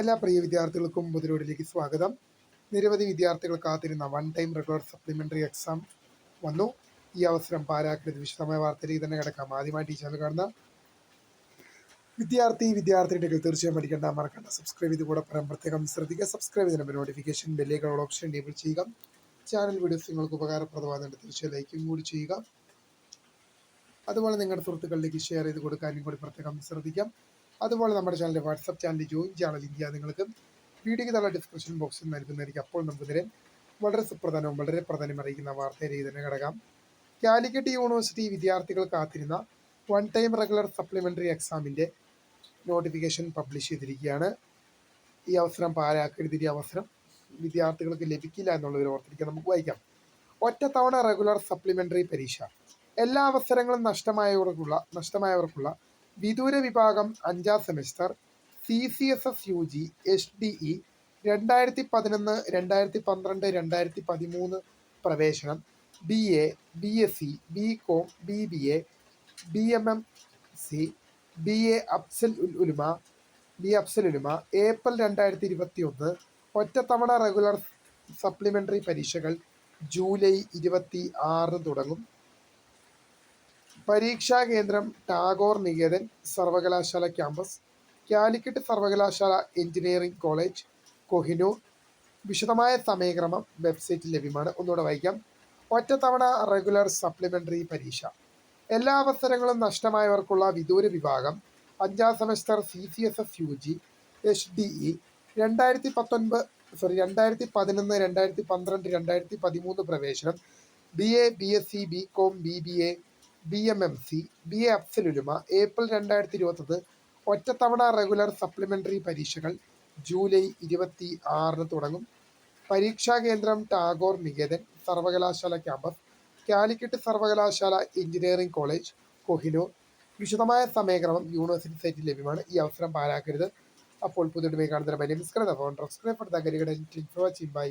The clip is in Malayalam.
എല്ലാ പ്രിയ വിദ്യാർത്ഥികൾക്കും പുതിരോടിലേക്ക് സ്വാഗതം. നിരവധി വിദ്യാർത്ഥികൾ കാത്തിരുന്ന one time regular supplementary exam വന്നു. ഈ അവസരം പാരാക്കരുത് വിശദമായ വാർത്തയിലേക്ക് തന്നെ കിടക്കാം. ആദ്യമായി ചാനൽ കാണുന്ന വിദ്യാർത്ഥി വിദ്യാർത്ഥിനികൾ തീർച്ചയായും പഠിക്കേണ്ട മറക്കണ്ട. സബ്സ്ക്രൈബ് ചെയ്ത് കൂടെ പറയാൻ പ്രത്യേകം ശ്രദ്ധിക്കുക. സബ്സ്ക്രൈബ് ചെയ്തതിന് നോട്ടിഫിക്കേഷൻ ബെല്ലേക്കുള്ള ഓപ്ഷൻ എനേബിൾ ചെയ്യുക. ചാനൽ വീഡിയോസ് നിങ്ങൾക്ക് ഉപകാരപ്രദമാകുന്നുണ്ട്. തീർച്ചയായും ലൈക്കും കൂടി ചെയ്യുക. അതുപോലെ നിങ്ങളുടെ സുഹൃത്തുക്കളിലേക്ക് ഷെയർ ചെയ്ത് കൊടുക്കാനും കൂടി പ്രത്യേകം ശ്രദ്ധിക്കാം. അതുപോലെ നമ്മുടെ ചാനലിന്റെ വാട്സപ്പ് ചാനൽ ജോയിൻ ചെയ്യാനുള്ള ലിങ്ക് നിങ്ങൾക്ക് വീഡിയോയ്ക്ക് താഴെ ഡിസ്ക്രിപ്ഷൻ ബോക്സിൽ നൽകുന്നതായിരിക്കും. അപ്പോൾ നമുക്ക് നമുക്കിതിരെ വളരെ സുപ്രധാനവും വളരെ പ്രധാനം അറിയിക്കുന്ന വാർത്തയിലേക്ക് തന്നെ കിടക്കാം. കാലിക്കറ്റ് യൂണിവേഴ്സിറ്റി വിദ്യാർത്ഥികൾ കാത്തിരുന്ന വൺ ടൈം റെഗുലർ സപ്ലിമെന്ററി എക്സാമിന്റെ നോട്ടിഫിക്കേഷൻ പബ്ലിഷ് ചെയ്തിരിക്കുകയാണ്. ഈ അവസരം പാരാക്കരുതി അവസരം വിദ്യാർത്ഥികൾക്ക് ലഭിക്കില്ല എന്നുള്ളൊരു ഓർത്തിരിക്കുക നമുക്ക് വായിക്കാം. ഒറ്റത്തവണ റെഗുലർ സപ്ലിമെന്ററി പരീക്ഷ. എല്ലാ അവസരങ്ങളും നഷ്ടമായവർക്കുള്ള നഷ്ടമായവർക്കുള്ള വിദൂര വിഭാഗം അഞ്ചാം semester C C S S U G H D E രണ്ടായിരത്തി പതിനൊന്ന് രണ്ടായിരത്തി പന്ത്രണ്ട് രണ്ടായിരത്തി പതിമൂന്ന് പ്രവേശനം B A B S C B Com B B A B M M C B A Afzal ul Ulama B Afzal Ulama April രണ്ടായിരത്തി ഇരുപത്തി ഒന്ന് ഒറ്റത്തവണ റെഗുലർ സപ്ലിമെന്ററി പരീക്ഷകൾ ജൂലൈ ഇരുപത്തി ആറ് തുടങ്ങും. പരീക്ഷാ കേന്ദ്രം ടാഗോർ നികേതൻ സർവകലാശാല ക്യാമ്പസ് കാലിക്കറ്റ് സർവകലാശാല എഞ്ചിനീയറിംഗ് കോളേജ് കൊഹിനൂർ. വിശദമായ സമയക്രമം വെബ്സൈറ്റിൽ ലഭ്യമാണ്. ഒന്നുകൂടെ വായിക്കാം. ഒറ്റത്തവണ റെഗുലർ സപ്ലിമെന്ററി പരീക്ഷ. എല്ലാ അവസരങ്ങളും നഷ്ടമായവർക്കുള്ള വിദൂര വിഭാഗം അഞ്ചാം semester C C S S U G H D E രണ്ടായിരത്തി പത്തൊൻപത് സോറി രണ്ടായിരത്തി പതിനൊന്ന് രണ്ടായിരത്തി പന്ത്രണ്ട് രണ്ടായിരത്തി പതിമൂന്ന് പ്രവേശനം B A B S C B Com B B A B M M C B A Afzal ul Ulama April രണ്ടായിരത്തി ഇരുപത്തത് ഒറ്റത്തവണ റെഗുലർ സപ്ലിമെന്ററി പരീക്ഷകൾ ജൂലൈ ഇരുപത്തി ആറിന് തുടങ്ങും. പരീക്ഷാ കേന്ദ്രം ടാഗോർ നികേതൻ സർവകലാശാല ക്യാമ്പസ് കാലിക്കറ്റ് സർവകലാശാല എഞ്ചിനീയറിംഗ് കോളേജ് കൊഹിനൂർ. വിശദമായ സമയക്രമം യൂണിവേഴ്സിറ്റി സൈറ്റിൽ ലഭ്യമാണ്. ഈ അവസരം പാഴാക്കരുത്. അപ്പോൾ പുതിയ കാണുന്ന ബൈ.